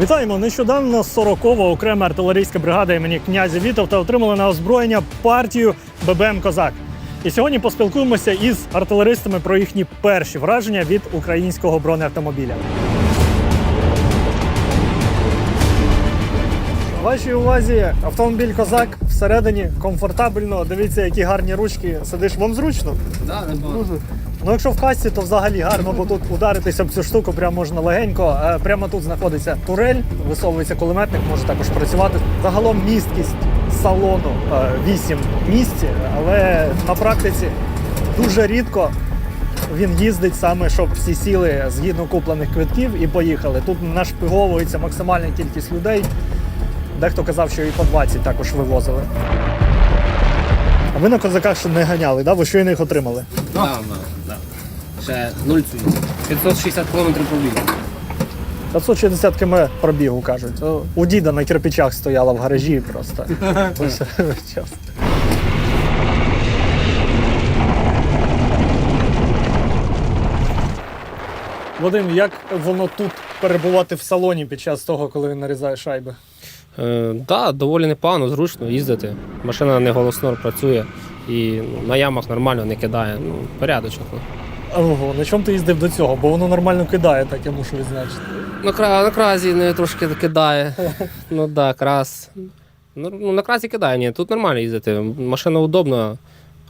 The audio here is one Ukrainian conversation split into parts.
Вітаємо! Нещодавно 40-го окрема артилерійська бригада імені князя Вітовта отримала на озброєння партію ББМ Козак. І сьогодні поспілкуємося із артилеристами про їхні перші враження від українського бронеавтомобіля. Вашій увазі автомобіль Козак всередині комфортабельно. Дивіться, які гарні ручки. Сидиш вам зручно. Да, Дуже. Ну, якщо в касті, то взагалі гарно, бо тут ударитися об цю штуку прямо можна легенько. Е, Прямо тут знаходиться турель, висовується кулеметник, може також працювати. Загалом місткість салону 8 місць, але на практиці дуже рідко він їздить саме, щоб всі сіли згідно куплених квитків і поїхали. Тут нашпиговується максимальна кількість людей. Дехто казав, що і по 20 також вивозили. А ви на козаках ще не ганяли, да? ви щойно їх отримали? Да. Ще 0 цю. 560 км пробіг. 560 км пробігу кажуть. У діда на кирпичах стояла в гаражі просто. Вадим, як воно тут перебувати в салоні під час того, коли він нарізає шайби? Е, да, доволі непогано, зручно їздити. Машина не голосно працює і ну, на ямах нормально не кидає. Ну, порядочок. Ну. Ого, на чому ти їздив до цього? Бо воно нормально кидає, так я мушу відзначити. На, кра... на кразі не трошки кидає. ну так, да, крас. Ну, ну, на кразі кидає, ні, тут нормально їздити. Машина удобна,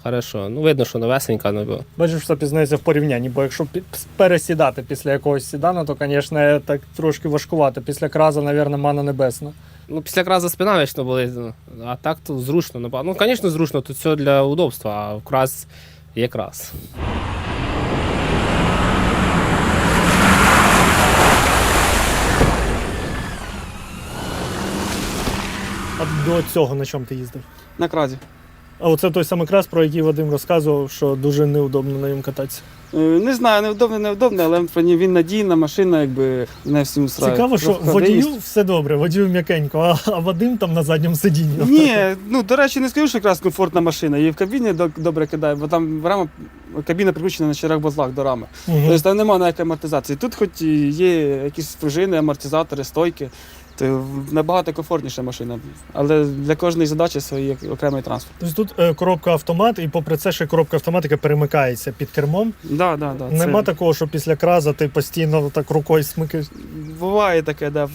хорошо. Ну, видно, що новесенька. Ну, бо- Бачиш, що пізнається в порівнянні, бо якщо пі- пересідати після якогось сідана, то, звісно, так трошки важкувато. Після краза, мабуть, мана небесна. ну, після краза спина вічно болить. ну, А так то зручно. напевно. Ну, звісно, зручно, тут все для удобства, а краз є крас. До цього на чому ти їздив? На кразі. А оце той самий крас, про який Вадим розказував, що дуже неудобно на ньому кататися. Е, Не знаю, неудобно, неудобно, але він надійна машина, якби не всім устраює. Цікаво, що Просто водію ходить. все добре, водію м'якенько, а, а Вадим там на задньому сидінні. Ні, ну до речі, не скажу, що якраз комфортна машина. І в кабіні добре кидає, бо там рама, кабіна прикручена на чотирьох вузлах до рами. Мгм. Тобто там немає ніякої амортизації. Тут хоч є якісь пружини, амортизатори, стойки. То набагато комфортніша машина. Але для кожної задачі свій окремий транспорт. Тобто тут е, коробка автомат, і попри це ще коробка автоматика перемикається під кермом. Да, да, да, Нема це- такого, що після краза ти постійно так рукою смикаєш. Буває таке, да.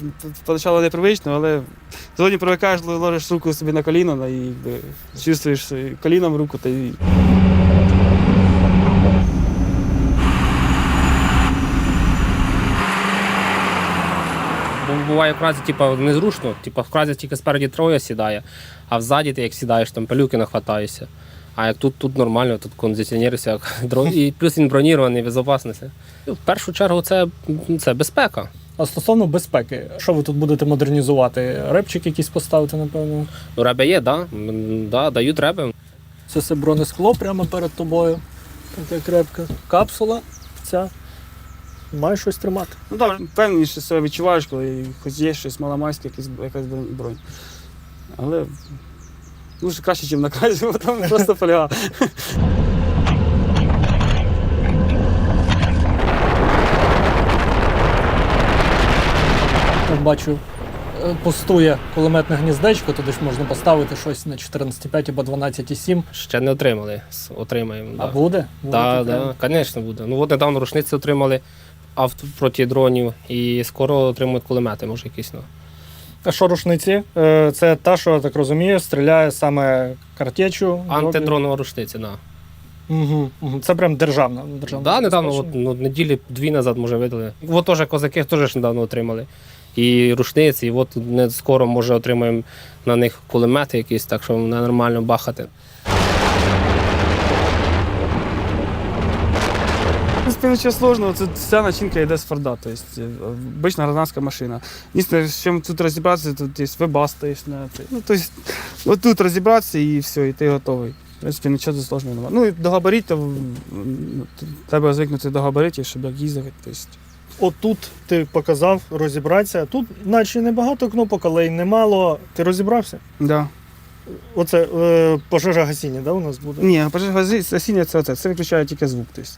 Спочатку непривично, але сьогодні привикаєш, ложиш руку собі на коліно да, і якби, чувствуєш коліном руку та й. Буває в кразі, типу, незручно, типу, в кразі тільки спереді троє сідає, а взаді ти як сідаєш, там пилюки нахватаєшся. А як тут, тут нормально, тут кондиціонер, і плюс він бронірований, безпечність. В першу чергу це, це безпека. А стосовно безпеки, що ви тут будете модернізувати? Репчик якийсь поставити, напевно. Ну, реби є, да? Да, дають реби. Це все бронескло прямо перед тобою. Таке крепке. Капсула ця. Має щось тримати. Ну так, впевненіше себе відчуваєш, коли хоч є щось маломайське, якась, якась бронь-. Але ну, ще краще, ніж на кразі, бо там просто поляга. Тут бачу, е, пустує кулеметне гніздечко, туди ж можна поставити щось на 14,5 або 12,7. Ще не отримали. Отримаємо. А Да. буде? Буде Так, да, звісно, буде. Ну от недавно рушниці отримали авто проти дронів і скоро отримують кулемети, може якісь. Ну. А що рушниці? Е, Це та, що я так розумію, стріляє саме картечу. Антидронова рушниця, да. Угу, угу. Це прям державна. державна Да, недавно, от, ну, неділі дві назад, може, видали. От теж козаки теж недавно отримали. І рушниці, і от не скоро, може, отримаємо на них кулемети якісь, так що нормально бахати. Принципі, нічого сложного, це вся начинка йде з Форда, тобто обична гражданська машина. Єдине, з чим тут розібратися, тут є вебас стоїш на це. Ну, тобто, от тут розібратися і все, і ти готовий. В принципі, нічого сложного немає. Ну і до габаритів, треба звикнути до габаритів, щоб як їздити. Тобто, Отут ти показав розібратися. Тут, наче небагато кнопок, але й немало. Ти розібрався? да. Оце е, пожежа гасіння, да, у нас буде? Ні, пожежа осіння це оце, це виключає тільки звук. Тобто,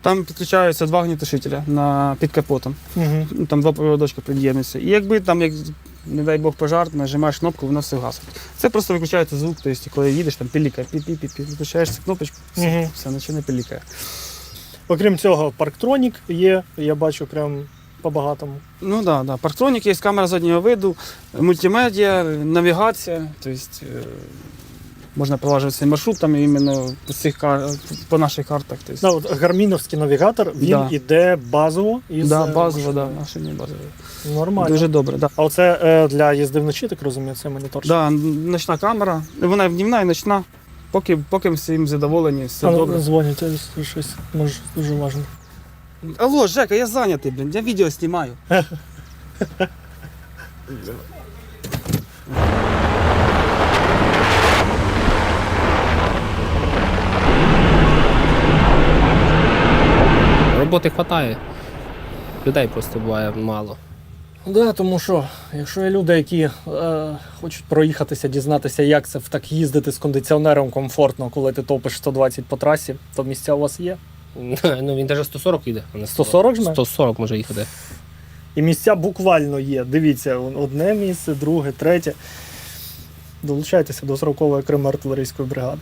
Там підключаються два гнітошителя на, під капотом. Угу. Там два проводочки під'єднуються. І якби там, як, не дай Бог, пожар, нажимаєш кнопку, воно все гасить. Це просто виключається звук, тобто, коли їдеш, там пілікає, пі-пі-пі, виключаєш цю кнопочку, все, Мгм. все нічого не пілікає. Окрім цього, парктронік є, я бачу прям по-багатому. Ну так, да, да. парктронік є камера заднього виду, мультимедіа, навігація, тобто е, можна пролажувати маршрут там іменно по, цих, кар- по наших картах. Тобто. Ну, от гарміновський навігатор, він Да. іде базово із да, е, базово, да, машині базово. Нормально. Дуже добре. Да. А оце е, для їзди вночі, так розумію, це монітор. Да, ночна камера, вона і днівна і ночна. Поки, поки всім задоволені, все А, ну, добре. дзвонять, е, щось може дуже важливо. Алло, Жека, я зайнятий, блін, я відео знімаю. Роботи вистачає. Людей просто буває мало. Да, тому що якщо є люди, які е, хочуть проїхатися, дізнатися, як це так їздити з кондиціонером комфортно, коли ти топиш 120 по трасі, то місця у вас є. Ну він навіть 140 їде. а не 140 жме? 140 може їхати. І місця буквально є. Дивіться, одне місце, друге, третє. Долучайтеся до 40-ї окремої артилерійської бригади.